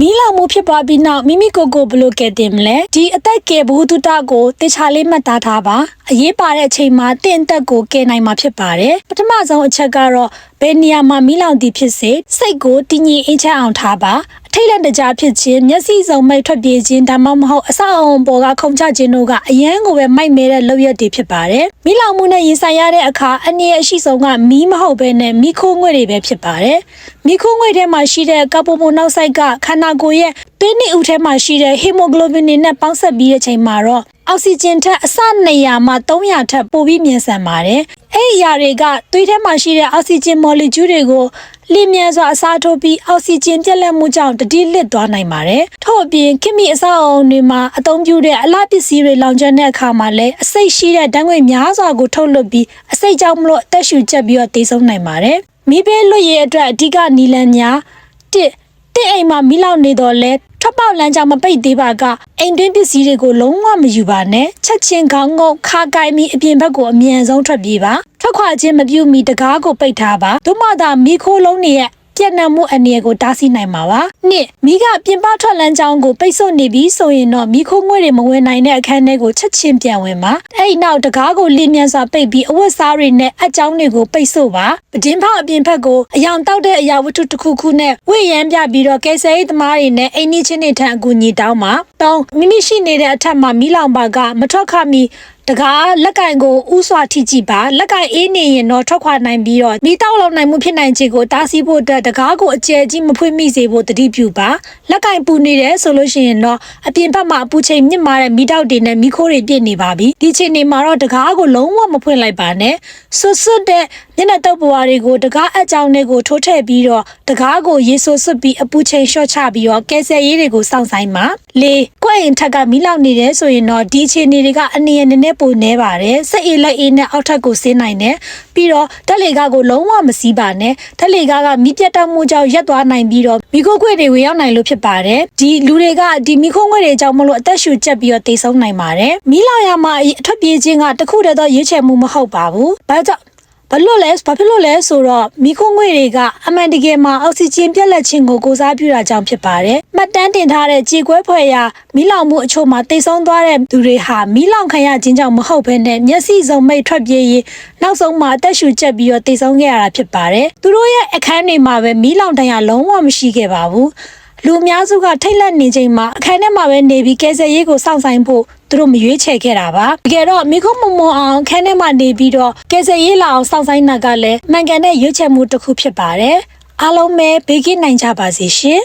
မီးလောင်မှုဖြစ်ပွားပြီးနောက်မိမိကိုယ်ကိုဘယ်လိုကယ်တင်မလဲဒီအသက်ကယ်ဘူးတုတကိုတေချာလေးမှတ်သားထားပါအရေးပါတဲ့အချိန်မှာတင့်အသက်ကိုကယ်နိုင်မှာဖြစ်ပါတယ်ပထမဆုံးအချက်ကတော့ဘယ်နေရာမှာမီးလောင်သည်ဖြစ်စေစိတ်ကိုတည်ငြိမ်အေးချမ်းအောင်ထားပါအ ထိတ်လက်တကြားဖြစ်ခြင်းမျက်စိစုံမိတ်ထွက်ပြေးခြင်းဒါမှမဟုတ်အဆောက်အအုံပေါ်ကခုန်ချခြင်းတို့ကအယမ်းကိုပဲမိုက်မဲတဲ့လုပ်ရက်တွေဖြစ်ပါတယ်။မိလောင်မှုနဲ့ရင်ဆိုင်ရတဲ့အခါအနည်းအရှိဆုံးကမီးမဟုတ်ဘဲနဲ့မီးခိုးငွေ့တွေပဲဖြစ်ပါတယ်။မီးခိုးငွေ့ထဲမှာရှိတဲ့ကာပိုမိုနောက်ဆိုက်ကခန္ဓာကိုယ်ရဲ့သွေးနည်းဥထဲမှာရှိတဲ့ဟီမိုဂလိုဘင်တွေနဲ့ပေါင်းစပ်ပြီးတဲ့ချိန်မှာတော့အောက်ဆီဂျင်ထက်အဆ200မှ300ထက်ပိုပြီးမြန်ဆန်ပါတယ်။ အဲ့ဒီအရာတွေကသွေးထဲမှာရှိတဲ့အောက်ဆီဂျင်မော်လီကျူးတွေကိုလျင်မြန်စွာအစားထိုးပြီးအောက်ဆီဂျင်ပြတ်လတ်မှုကြောင့်တတိလစ်သွားနိုင်ပါတယ်။ထို့အပြင်ခင်မီအဆောက်အအုံတွေမှာအသုံးပြုတဲ့အလှပစ္စည်းတွေလောင်ကျွမ်းတဲ့အခါမှာလည်းအစိတ်ရှိတဲ့ဓာတ်ငွေ့များစွာကိုထုတ်လွှတ်ပြီးအစိတ်ကြောင့်မလို့အသက်ရှူကျပ်ပြီးတော့တေဆုံးနိုင်ပါတယ်။မိဘေးလွတ်ရဲ့အတွက်အဓိကနီလန်များတစ်တစ်အိမ်မှာမိလောက်နေတော့လဲ ထွက်ပေါက်လမ်းကြောင်မပိတ်သေးပါကအိမ်တွင်းပစ္စည်းတွေကိုလုံးဝမယူပါနဲ့ချက်ချင်းခေါင်းငုံခါကိုင်းပြီးအပြင်ဘက်ကိုအမြန်ဆုံးထွက်ပြေးပါထွက်ခွာခြင်းမပြုမီတကားကိုပိတ်ထားပါသို့မှသာမိခိုးလုံးတွေရဲ့ ပြက်နှံမှုအနေကိုတားဆီးနိုင်မှာပါ။နှစ်မိကပြင်ပထွက်လန်းကြောင်းကိုပိတ်ဆို့နေပြီဆိုရင်တော့မိခိုးငွေတွေမဝင်နိုင်တဲ့အခန်းထဲကိုချက်ချင်းပြန်ဝင်ပါ။အဲ့ဒီနောက်တကားကိုလင်းမြန်စွာပိတ်ပြီးအဝတ်စားတွေနဲ့အကြောင်းတွေကိုပိတ်ဆို့ပါ။ပဒင်းဖောက်အပြင်ဘက်ကိုအယောင်တောက်တဲ့အရာဝတ္ထုတစ်ခုခုနဲ့ဝိရမ်းပြပြီးတော့ကယ်ဆယ်ရေးသမားတွေနဲ့အိမ်နီးချင်းတွေထံအကူအညီတောင်းပါ။၃မိမိရှိနေတဲ့အထက်မှာမိလောင်ပါကမထွက်ခမီ တကားလက်ကင်ကိုဥစွာထိကြည့်ပါလက်ကင်အေးနေရင်တော့ထွက်ခွာနိုင်ပြီးတော့မိတောက်လောက်နိုင်မှုဖြစ်နိုင်ခြေကိုတားဆီးဖို့အတွက်တကားကိုအကျယ်ကြီးမဖွင့်မိစေဖို့တတိပြုပါလက်ကင်ပူနေတယ်ဆိုလို့ရှိရင်တော့အပြင်ဘက်မှာအပူချိန်မြင့်မာတဲ့မိတောက်တွေနဲ့မိခိုးတွေပြည့်နေပါပြီဒီချိန်နေမှာတော့တကားကိုလုံးဝမဖွင့်လိုက်ပါနဲ့ဆွတ်ဆွတ်တဲ့မျက်နှာတုပ်ပွားတွေကိုတကားအကြောင်းတွေကိုထိုးထည့်ပြီးတော့တကားကိုရေဆိုးဆွတ်ပြီးအပူချိန်လျှော့ချပြီးတော့ကဲဆယ်ရေးတွေကိုစောင့်ဆိုင်ပါ လေးကွက်ရင်ထက်ကမိလောက်နေတယ်ဆိုရင်တော့ဒီအခြေအနေတွေကအနည်းနည်းနည်းပိုနေပါတယ်စိတ်အေးလက်အေးနဲ့အောက်ထပ်ကိုဆင်းနိုင်တယ်ပြီးတော့တက်လေကားကိုလုံးဝမစီးပါနဲ့တက်လေကားကမိပြတ်တောက်မှုကြောင့်ရက်သွားနိုင်ပြီးတော့မိခိုးခွေတွေဝင်ရောက်နိုင်လို့ဖြစ်ပါတယ်ဒီလူတွေကဒီမိခိုးခွေတွေကြောင့်မလို့အသက်ရှူကျက်ပြီးတော့တိတ်ဆုံးနိုင်ပါတယ်မိလောက်ရမှာအထွက်ပြေးခြင်းကတခုတည်းသောရွေးချယ်မှုမဟုတ်ပါဘူးဘာကြောင့် ဘာလို့လဲဘာဖြစ်လို့လဲဆိုတော့မိခိုးငွေတွေကအမှန်တကယ်မှာအောက်ဆီဂျင်ပြတ်လက်ခြင်းကိုကိုစားပြုတာကြောင့်ဖြစ်ပါတယ်။မှတ်တမ်းတင်ထားတဲ့ကြေကွဲဖွဲ့ရာမိလောင်မှုအချို့မှာတိတ်ဆုံးသွားတဲ့သူတွေဟာမိလောင်ခံရခြင်းကြောင့်မဟုတ်ဘဲနဲ့မျက်စိစုံမိတ်ထွက်ပြေးရင်နောက်ဆုံးမှာအသက်ရှူကျက်ပြီးတော့တိတ်ဆုံးခဲ့ရတာဖြစ်ပါတယ်။သူတို့ရဲ့အခန်းတွေမှာပဲမိလောင်တန်ရလုံးဝမရှိခဲ့ပါဘူး။လူအများစုကထိတ်လန့်နေချိန်မှာအခန်းထဲမှာပဲနေပြီးကယ်ဆယ်ရေးကိုစောင့်ဆိုင်ဖို့ သူတို့မရွေးချယ်ခဲ့တာပါတကယ်တော့မိခုမမွန်အောင်ခန်းထဲမှာနေပြီးတော့ကယ်ဆယ်ရေးလာအောင်စောင့်ဆိုင်တာကလည်းမှန်ကန်တဲ့ရွေးချယ်မှုတစ်ခုဖြစ်ပါတယ်အားလုံးပဲဘေးကင်းနိုင်ကြပါစေရှင်